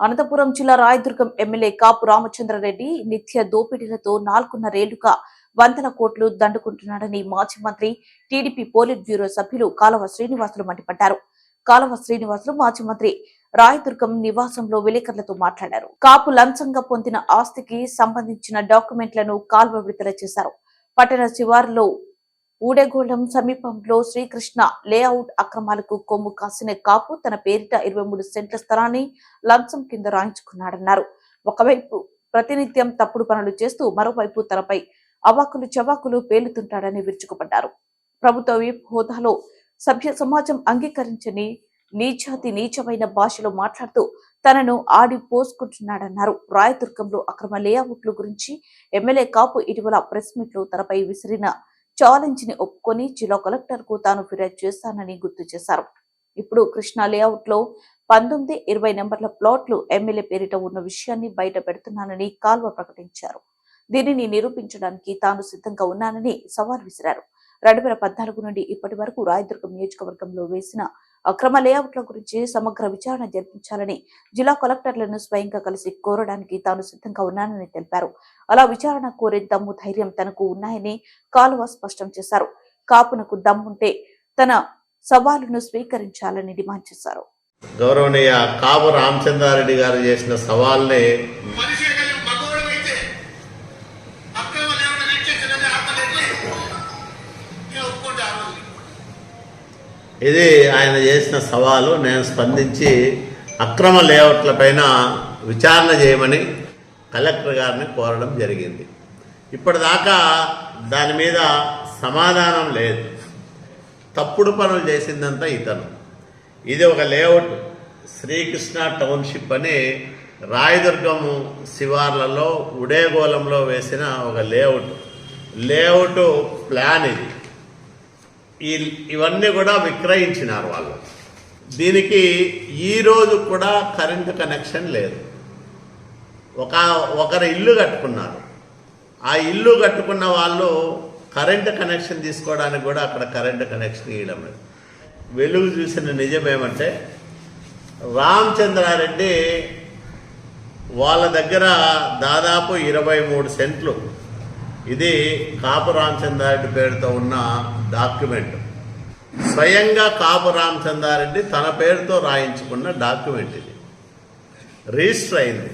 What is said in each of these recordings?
అనంతపురం జిల్లా రాయదుర్గం ఎమ్మెల్యే కాపు రామచంద్రారెడ్డి నిత్య దోపిడీలతో నాలుగున్నరేళ్ళుగా వందల కోట్లు దండుకుంటున్నాడని మాజీ మంత్రి టీడీపీ పోలిట్ బ్యూరో సభ్యులు కాలవ శ్రీనివాసులు మండిపడ్డారు. కాలవ శ్రీనివాసులు మాజీ మంత్రి రాయదుర్గం నివాసంలో విలేకరులతో మాట్లాడారు. కాపు లంచంగా పొందిన ఆస్తికి సంబంధించిన డాక్యుమెంట్లను కాల్వ విడుదల చేశారు. పట్టణ శివారులో ఊడేగోళం సమీపంలో శ్రీకృష్ణ లేఅవుట్ అక్రమాలకు కొమ్ము కాసిన కాపు తన పేరిట ఇరవై మూడు సెంట్ల స్థలాన్ని లంచం కింద రాయించుకున్నాడన్నారు. ఒకవైపు ప్రతినిత్యం తప్పుడు పనులు చేస్తూ మరోవైపు తనపై అవాకులు చవాకులు పేలుతుంటాడని విరుచుకుపడ్డారు. ప్రభుత్వ హోదాలో సభ్య సమాజం అంగీకరించని నీచాతి నీచమైన భాషలో మాట్లాడుతూ తనను ఆడి పోసుకుంటున్నాడన్నారు. రాయదుర్గంలో అక్రమ లేఅవుట్ల గురించి ఎమ్మెల్యే కాపు ఇటీవల ప్రెస్ మీట్లో తనపై విసిరిన ఛాలెంజ్ని ఒప్పుకొని జిల్లా కలెక్టర్కు తాను ఫిర్యాదు చేస్తానని గుర్తు చేశారు. ఇప్పుడు కృష్ణా లేఅవుట్లో పంతొమ్మిది ఇరవై నెంబర్ల ప్లాట్లు ఎమ్మెల్యే పేరిట ఉన్న విషయాన్ని బయట పెడుతున్నానని కాల్వ ప్రకటించారు. దీనిని నిరూపించడానికి తాను సిద్ధంగా ఉన్నానని సవాల్ విసిరారు. రెండు వేల పద్నాలుగు నుండి ఇప్పటి వరకు రాయదుర్గం నియోజకవర్గంలో వేసిన అక్రమ లేఅవుట్ల గురించి సమగ్ర విచారణ జరిపించాలని జిల్లా కలెక్టర్లను స్వయంగా కలిసి కోరడానికి తాను సిద్ధంగా ఉన్నానని తెలిపారు. అలా విచారణ కోరే దమ్ము ధైర్యం తనకు ఉన్నాయని కాలువ స్పష్టం చేశారు. కాపునకు దమ్ముంటే తన సవాలును స్వీకరించాలని డిమాండ్ చేశారు. గౌరవనీయ కాపు రామచంద్రారెడ్డి గారు చేసిన సవాల్ని ఇది ఆయన చేసిన సవాలు. నేను స్పందించి అక్రమ లేఅవుట్ల పైన విచారణ చేయమని కలెక్టర్ గారిని కోరడం జరిగింది. ఇప్పటిదాకా దాని మీద సమాధానం లేదు. తప్పుడు పనులు చేసిందంతా ఇతను. ఇది ఒక లేఅవుట్ శ్రీకృష్ణ టౌన్షిప్ అని రాయదుర్గం శివార్లలో ఉడేగోళంలో వేసిన ఒక లేఅవుట్. లేఅవుట్ ప్లాన్ ఇది. ఈ ఇవన్నీ కూడా విక్రయించినారు వాళ్ళు. దీనికి ఈరోజు కూడా కరెంటు కనెక్షన్ లేదు. ఒక ఒకరు ఇల్లు కట్టుకున్నారు. ఆ ఇల్లు కట్టుకున్న వాళ్ళు కరెంటు కనెక్షన్ తీసుకోవడానికి కూడా అక్కడ కరెంటు కనెక్షన్ ఇవ్వడం లేదు. వెలుగు చూసిన నిజం ఏమంటే రామచంద్రారెడ్డి వాళ్ళ దగ్గర దాదాపు ఇరవై మూడు సెంట్లు ఇది కాపు రామచంద్రారెడ్డి పేరుతో ఉన్న డాక్యుమెంట్. స్వయంగా కాపు రామచంద్రారెడ్డి తన పేరుతో రాయించుకున్న డాక్యుమెంట్ ఇది. రిజిస్టర్ అయింది.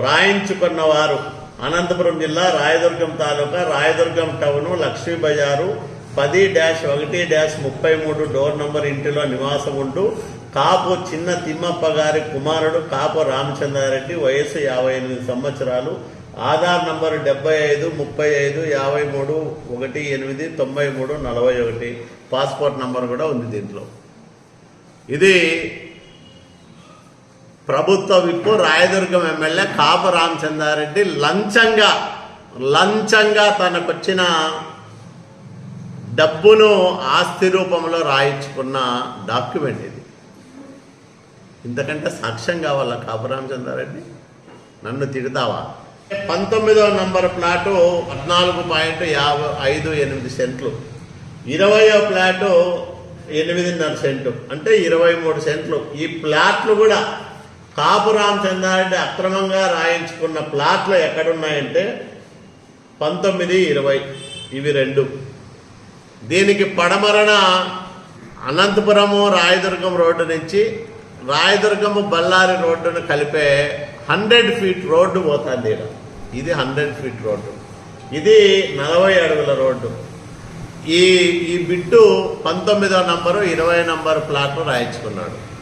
రాయించుకున్న వారు అనంతపురం జిల్లా రాయదుర్గం తాలూకా రాయదుర్గం టౌను లక్ష్మీ బజారు పది డాష్ ఒకటి డాష్ ముప్పై మూడు డోర్ నంబర్ ఇంటిలో నివాసం ఉంటూ కాపు చిన్న తిమ్మప్ప గారి కుమారుడు కాపు రామచంద్రారెడ్డి వయసు యాభై ఎనిమిది సంవత్సరాలు ఆధార్ నంబరు డెబ్బై ఐదు ముప్పై ఐదు యాభై మూడు ఒకటి ఎనిమిది తొంభై మూడు నలభై ఒకటి. పాస్పోర్ట్ నంబర్ కూడా ఉంది దీంట్లో. ఇది ప్రభుత్వ విప్పు రాయదుర్గం ఎమ్మెల్యే కాపు రామచంద్రారెడ్డి లంచంగా లంచంగా తనకొచ్చిన డబ్బును ఆస్తి రూపంలో రాయించుకున్న డాక్యుమెంట్ ఇది. ఇంతకంటే సాక్ష్యం కావాలా కాపు రామచంద్రారెడ్డి నన్ను తిడతావా? పంతొమ్మిదవ నంబర్ ప్లాటు పద్నాలుగు పాయింట్ యాభై ఐదు ఎనిమిది సెంట్లు. ఇరవయో ప్లాటు ఎనిమిదిన్నర సెంటు. అంటే ఇరవై మూడు సెంట్లు. ఈ ప్లాట్లు కూడా కాపురాం చెందాలంటే అక్రమంగా రాయించుకున్న ప్లాట్లు ఎక్కడున్నాయంటే పంతొమ్మిది ఇరవై ఇవి రెండు. దీనికి పడమరన అనంతపురము రాయదుర్గం రోడ్డు నుంచి రాయదుర్గము బళ్ళారి రోడ్డును కలిపే హండ్రెడ్ ఫీట్ రోడ్డు పోతుంది ఇక్కడ ఇది హండ్రెడ్ ఫీట్ రోడ్డు. ఇది నలభై అడుగుల రోడ్డు. ఈ ఈ బిట్టు పంతొమ్మిదో నంబరు ఇరవై నంబర్ ప్లాట్ రాయించుకున్నాడు.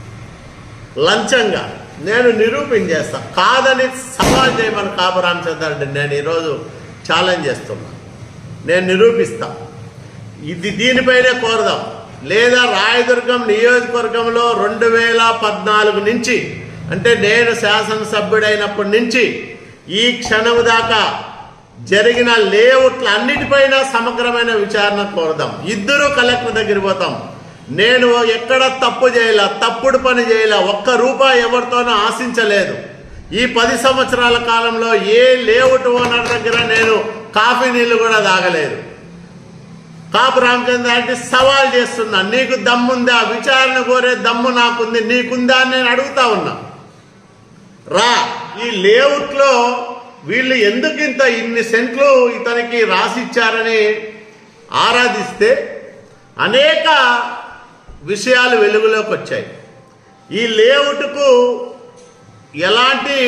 లంచంగా నేను నిరూపించేస్తా. కాదని సవాల్ చేయమని కాపు రామచంద్రారెడ్డి నేను ఈరోజు ఛాలెంజ్ చేస్తున్నా. నేను నిరూపిస్తా. ఇది దీనిపైనే కోరదాం. లేదా రాయదుర్గం నియోజకవర్గంలో రెండు వేల పద్నాలుగు నుంచి అంటే నేను శాసనసభ్యుడైనప్పటి నుంచి ఈ క్షణం దాకా జరిగిన లేఅవుట్ల అన్నిటిపైన సమగ్రమైన విచారణ కోరదాం. ఇద్దరు కలెక్టర్ దగ్గర పోతాం. నేను ఎక్కడ తప్పు చేయలే తప్పుడు పని చేయలే ఒక్క రూపాయి ఎవరితోనూ ఆశించలేదు. ఈ పది సంవత్సరాల కాలంలో ఏ లేఅవుట్ ఓనర్ దగ్గర నేను కాఫీ నీళ్ళు కూడా తాగలేదు. కాపు రామచంద్ర అంటే సవాల్ చేస్తున్నా నీకు దమ్ముందా? విచారణ కోరే దమ్ము నాకుంది నీకుందా అని నేను అడుగుతా ఉన్నా. రా. ఈ లేఅవుట్లో వీళ్ళు ఎందుకు ఇంత ఇన్ని సెంట్లు ఇతనికి రాసిచ్చారని ఆరాధిస్తే అనేక విషయాలు వెలుగులోకి వచ్చాయి. ఈ లేఅవుట్కు ఎలాంటి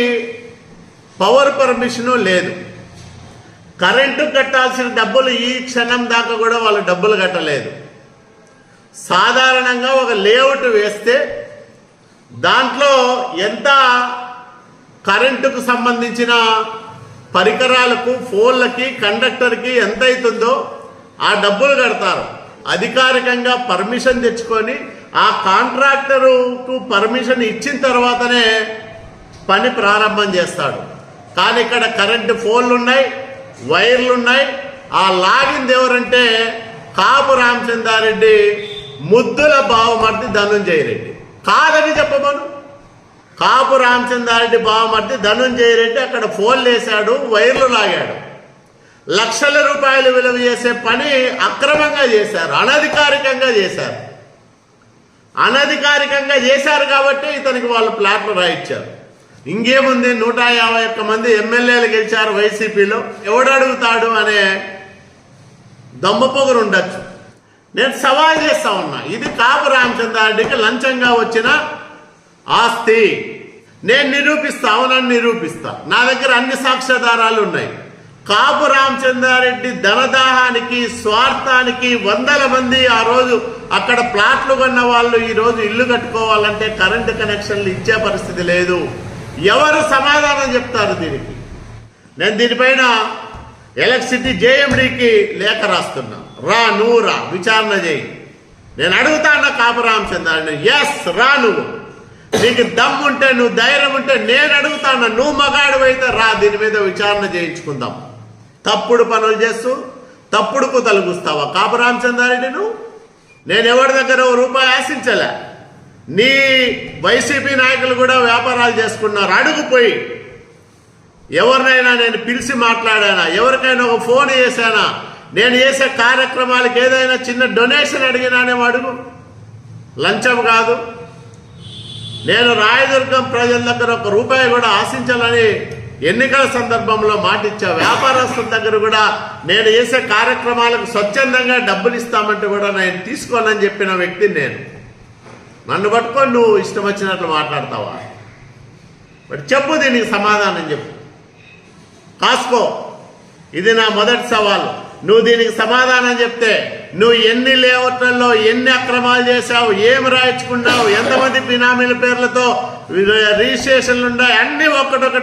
పవర్ పర్మిషను లేదు. కరెంటు కట్టాల్సిన డబ్బులు ఈ క్షణం దాకా కూడా వాళ్ళు డబ్బులు కట్టలేదు. సాధారణంగా ఒక లేఅవుట్ వేస్తే దాంట్లో ఎంత కరెంటుకు సంబంధించిన పరికరాలకు ఫోన్లకి కండక్టర్కి ఎంత అవుతుందో ఆ డబ్బులు కడతారు. అధికారికంగా పర్మిషన్ తెచ్చుకొని ఆ కాంట్రాక్టరుకు పర్మిషన్ ఇచ్చిన తర్వాతనే పని ప్రారంభం చేస్తాడు. కానీ ఇక్కడ కరెంటు ఫోన్లు ఉన్నాయి వైర్లు ఉన్నాయి ఆ లాగింది ఎవరంటే కాపు రామచందారెడ్డి ముద్దుల బావమర్తి ధనుంజయ రెడ్డి కాదని చెప్పమను. కాపు రామచంద్రారెడ్డి బావమర్ది ధనుంజయ రెడ్డి అక్కడ ఫోన్లు వేశాడు వైర్లు లాగాడు. లక్షల రూపాయలు విలువ చేసే పని అక్రమంగా చేశారు అనధికారికంగా చేశారు. అనధికారికంగా చేశారు కాబట్టి ఇతనికి వాళ్ళు ప్లాట్లు రాయించారు ఇంకేముంది? నూట యాభై ఒక్క మంది ఎమ్మెల్యేలు గెలిచారు వైసీపీలో. ఎవడు అడుగుతాడు అనే దమ్మ పొగరు ఉండొచ్చు. నేను సవాల్ చేస్తా ఉన్నా ఇది కాపు రామచంద్రారెడ్డికి లంచంగా వచ్చిన ఆస్తి. నేను నిరూపిస్తా అవునని నిరూపిస్తా. నా దగ్గర అన్ని సాక్ష్యాధారాలు ఉన్నాయి. కాపు రామచంద్రారెడ్డి ధనదాహానికి స్వార్థానికి వందల మంది ఆ రోజు అక్కడ ప్లాట్లు కొన్న వాళ్ళు ఈరోజు ఇల్లు కట్టుకోవాలంటే కరెంటు కనెక్షన్లు ఇచ్చే పరిస్థితి లేదు. ఎవరు సమాధానం చెప్తారు దీనికి? నేను దీనిపైన ఎలక్ట్రిసిటీ జేఎండికి లేఖ రాస్తున్నా. రా నువ్వు రా విచారణ చేయి. నేను అడుగుతాను కాపు రామచంద్రారెడ్డి ఎస్ రా నువ్వు. నీకు దమ్ముంటే నువ్వు ధైర్యం ఉంటే నేను అడుగుతాను నువ్వు మగాడు అయితే రా దీని మీద విచారణ చేయించుకుందాం. తప్పుడు పనులు చేస్తూ తప్పుడు కూతలు కూస్తావా? కాపు రామచంద్రారెడ్డి నువ్వు? నేను ఎవరి దగ్గర ఓ రూపాయి ఆశించలే. నీ వైసీపీ నాయకులు కూడా వ్యాపారాలు చేసుకున్నారు. అడుగుపోయి ఎవరినైనా నేను పిలిచి మాట్లాడానా? ఎవరికైనా ఒక ఫోన్ చేశానా? నేను చేసే కార్యక్రమాలకు ఏదైనా చిన్న డొనేషన్ అడిగినానేమో అడుగు. లంచం కాదు. నేను రాయదుర్గం ప్రజల దగ్గర ఒక రూపాయి కూడా ఆశించాలని ఎన్నికల సందర్భంలో మాటిచ్చా. వ్యాపారస్తుల దగ్గర కూడా నేను చేసే కార్యక్రమాలకు స్వచ్ఛందంగా డబ్బులు ఇస్తామంటే కూడా నేను తీసుకోనని చెప్పిన వ్యక్తిని నేను. నన్ను పట్టుకొని నువ్వు ఇష్టం వచ్చినట్లు మాట్లాడతావా? మరి చెప్పు దీనికి సమాధానం చెప్పు. కాసుకో ఇది నా మొదటి సవాలు. నువ్వు దీనికి సమాధానం చెప్తే నువ్వు ఎన్ని లేఅవుట్లలో ఎన్ని అక్రమాలు చేశావు ఏమి రాయించుకున్నావు ఎంతమంది బినామీల పేర్లతో రిజిస్ట్రేషన్లు ఉన్నాయి అన్ని ఒక్కటొక్కటి